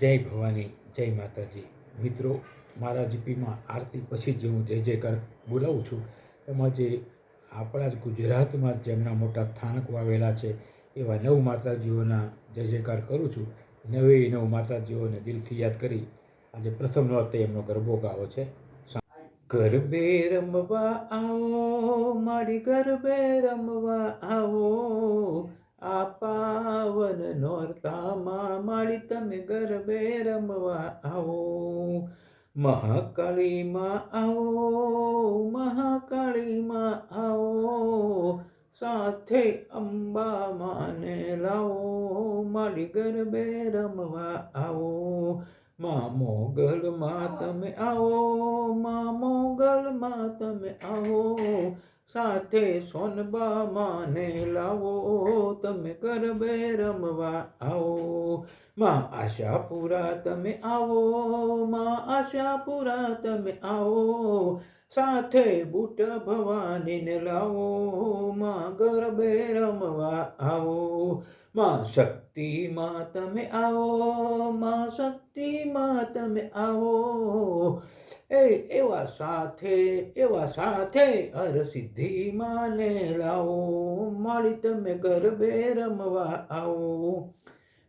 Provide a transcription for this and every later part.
જય ભવાની, જય માતાજી. મિત્રો, મારા જીપીમાં આરતી પછી જે હું જય જયકાર બોલાવું છું. એમાં જે આપણા જ ગુજરાતમાં જેમના મોટા સ્થાનકો આવેલા છે, એવા નવ માતાજીઓના જય જયકાર કરું છું. નવે નવ માતાજીઓને દિલથી યાદ કરી, આજે પ્રથમ નોરતે એમનો ગરબો ગાવો છે. ગરબે રમવા આવો, મારી ગરબે રમવા આવો. મારી તમે ગરબે રમવા આવો. મહાકાળીમાં આવો મહાકાળીમાં આવો. સાથે અંબા માને લાવો મારી ગરબે રમવા આવો. મા મોગલમાં તમે આવો, મા મોગલમાં તમે આવો. સાથે સોનબા માને લાવો, તમે ગરબે રમવા આવો. માં આશાપુરા તમે આવો, માં આશાપુરા તમે આવો, સાથે બુટ ભવાનીને લાવો, માં ગરબે રમવા આવો, માં શક્તિમાં તમે આવો, માં શક્તિમાં તમે આવો. એ એવા સાથે એવા સાથે હર સિદ્ધિ માને લાવો મારી તમે ગરબે રમવા આવો.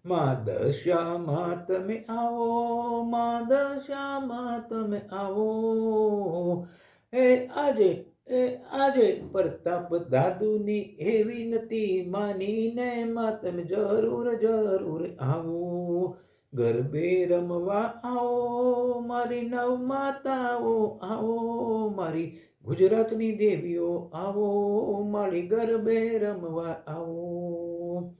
માં દશામાં તમે આવો માં દશામાં તમે આવો. એ આજે એ આજે પ્રતાપ દાદુની એવી નથી માનીને માં તમે જરૂર જરૂર આવો. ગરબે રમવા આવો, મારી નવ માતાઓ આવો, મારી ગુજરાતની દેવીઓ આવો, મારી ગરબે રમવા આવો.